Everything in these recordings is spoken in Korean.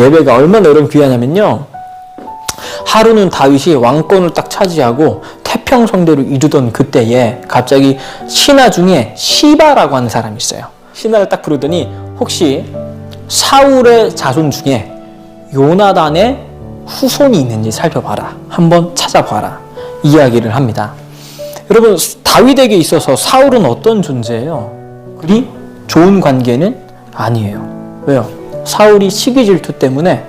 예배가 얼마나 여러분 귀하냐면요. 하루는 다윗이 왕권을 딱 차지하고 태평성대로 이루던 그때에 갑자기 신하 중에 시바라고 하는 사람이 있어요. 신하를 딱 부르더니 혹시 사울의 자손 중에 요나단의 후손이 있는지 살펴봐라. 한번 찾아봐라. 이야기를 합니다. 여러분 다윗에게 있어서 사울은 어떤 존재예요? 그리 좋은 관계는 아니에요. 왜요? 사울이 시기 질투 때문에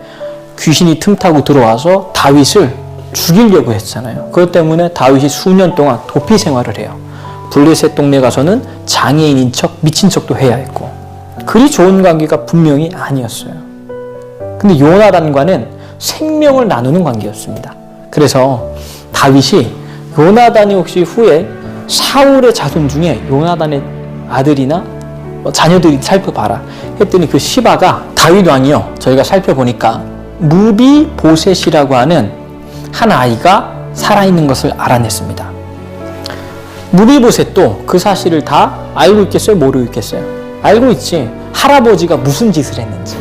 귀신이 틈타고 들어와서 다윗을 죽이려고 했잖아요. 그것 때문에 다윗이 수년 동안 도피 생활을 해요. 블레셋 동네 가서는 장애인인 척 미친 척도 해야 했고 그리 좋은 관계가 분명히 아니었어요. 근데 요나단과는 생명을 나누는 관계였습니다. 그래서 다윗이 요나단이 혹시 후에 사울의 자손 중에 요나단의 아들이나 뭐 자녀들이 살펴봐라 했더니 그 시바가 다윗 왕이요 저희가 살펴보니까 무비 보셋이라고 하는 한 아이가 살아있는 것을 알아냈습니다. 무비 보셋도 그 사실을 다 알고 있겠어요? 모르고 있겠어요? 알고 있지. 할아버지가 무슨 짓을 했는지.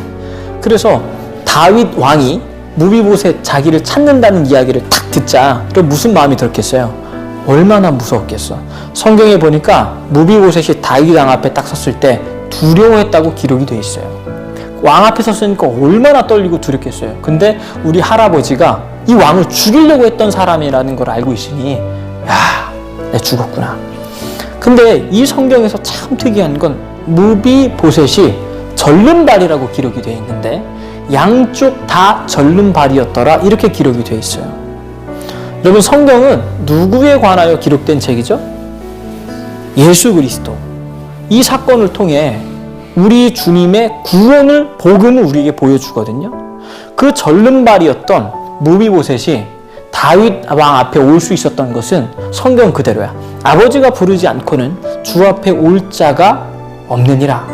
그래서 다윗 왕이 무비보셋 자기를 찾는다는 이야기를 탁 듣자 그럼 무슨 마음이 들었겠어요? 얼마나 무서웠겠어. 성경에 보니까 무비보셋이 다윗 왕 앞에 딱 섰을 때 두려워했다고 기록이 돼 있어요. 왕 앞에 섰으니까 얼마나 떨리고 두렵겠어요. 근데 우리 할아버지가 이 왕을 죽이려고 했던 사람이라는 걸 알고 있으니 야, 내 죽었구나. 근데 이 성경에서 참 특이한 건 무비보셋이 절름발이라고 기록이 되어 있는데 양쪽 다 절름발이었더라 이렇게 기록이 되어 있어요. 여러분 성경은 누구에 관하여 기록된 책이죠? 예수 그리스도. 이 사건을 통해 우리 주님의 구원을 복음을 우리에게 보여주거든요. 그 절름발이었던 무비보셋이 다윗 왕 앞에 올 수 있었던 것은 성경 그대로야. 아버지가 부르지 않고는 주 앞에 올 자가 없느니라.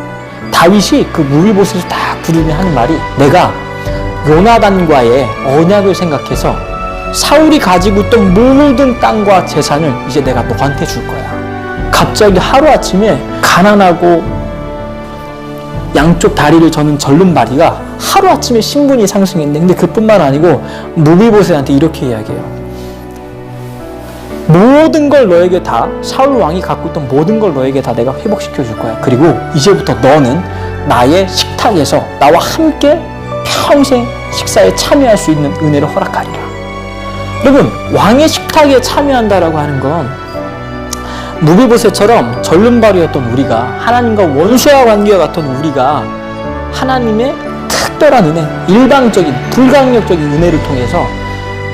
다윗이 그 무비보셋을 딱 부르며 하는 말이 내가 요나단과의 언약을 생각해서 사울이 가지고 있던 모든 땅과 재산을 이제 내가 너한테 줄 거야. 갑자기 하루아침에 가난하고 양쪽 다리를 저는 절름발이가 하루아침에 신분이 상승했는데 그뿐만 아니고 무비보셋한테 이렇게 이야기해요. 모든 걸 너에게 다 사울 왕이 갖고 있던 모든 걸 너에게 다 내가 회복시켜 줄 거야. 그리고 이제부터 너는 나의 식탁에서 나와 함께 평생 식사에 참여할 수 있는 은혜를 허락하리라. 여러분 왕의 식탁에 참여한다라고 하는 건 무비보셋처럼 절름발이었던 우리가 하나님과 원수와 관계와 같은 우리가 하나님의 특별한 은혜, 일방적인 불강력적인 은혜를 통해서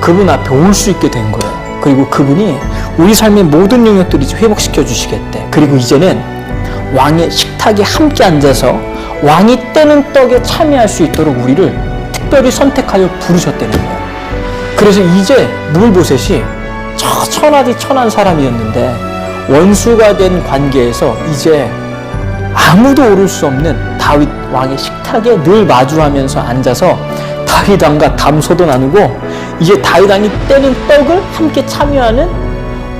그분 앞에 올 수 있게 된 거예요. 그리고 그분이 우리 삶의 모든 영역들을 회복시켜 주시겠대. 그리고 이제는 왕의 식탁에 함께 앉아서 왕이 떼는 떡에 참여할 수 있도록 우리를 특별히 선택하여 부르셨다는 거예요. 그래서 이제 무비보셋이 저 천하디 천한 사람이었는데 원수가 된 관계에서 이제 아무도 오를 수 없는 다윗 왕의 식탁에 늘 마주하면서 앉아서 다윗 왕과 담소도 나누고 이제 다윗 왕이 떼는 떡을 함께 참여하는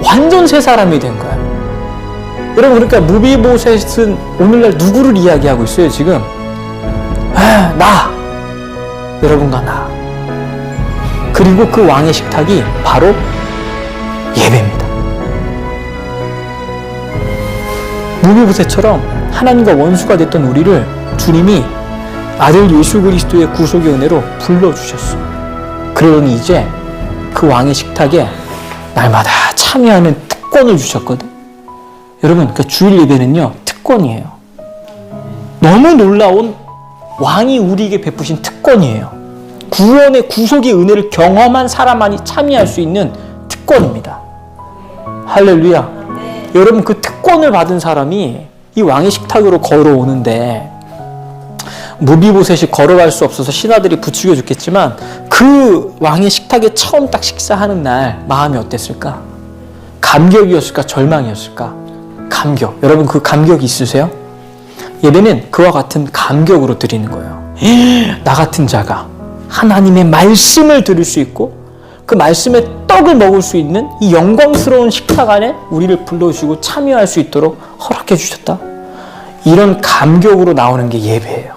완전 새 사람이 된 거야. 여러분 그러니까 무비보셋은 오늘날 누구를 이야기하고 있어요 지금? 아, 나 여러분과 나 그리고 그 왕의 식탁이 바로 예배입니다. 무비보셋처럼 하나님과 원수가 됐던 우리를 주님이 아들 예수 그리스도의 구속의 은혜로 불러주셨어. 그러니 이제 그 왕의 식탁에 날마다 참여하는 특권을 주셨거든. 여러분, 그 주일 예배는요, 특권이에요. 너무 놀라운 왕이 우리에게 베푸신 특권이에요. 구원의 구속의 은혜를 경험한 사람만이 참여할 수 있는 특권입니다. 할렐루야. 여러분 그 특권을 받은 사람이 이 왕의 식탁으로 걸어오는데 무비보셋이 걸어갈 수 없어서 신하들이 부추겨 줬겠지만 그 왕의 식탁에 처음 딱 식사하는 날 마음이 어땠을까? 감격이었을까? 절망이었을까? 감격. 여러분 그 감격이 있으세요? 예배는 그와 같은 감격으로 드리는 거예요. 나 같은 자가 하나님의 말씀을 들을 수 있고 그 말씀의 떡을 먹을 수 있는 이 영광스러운 식탁 안에 우리를 불러주시고 참여할 수 있도록 허락해 주셨다. 이런 감격으로 나오는 게 예배예요.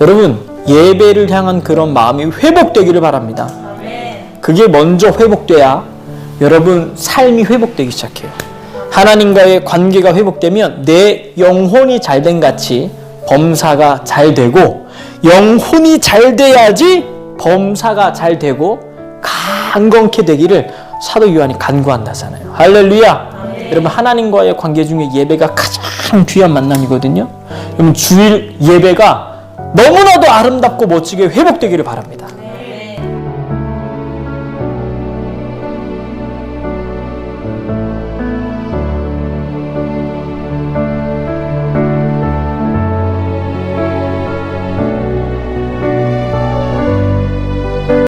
여러분, 예배를 향한 그런 마음이 회복되기를 바랍니다. 그게 먼저 회복돼야 여러분 삶이 회복되기 시작해요. 하나님과의 관계가 회복되면 내 영혼이 잘 된 같이 범사가 잘 되고 영혼이 잘 돼야지 범사가 잘 되고 강건케 되기를 사도 요한이 간구한다잖아요. 할렐루야. 여러분 하나님과의 관계 중에 예배가 가장 귀한 만남이거든요. 여러분 주일 예배가 너무나도 아름답고 멋지게 회복되기를 바랍니다.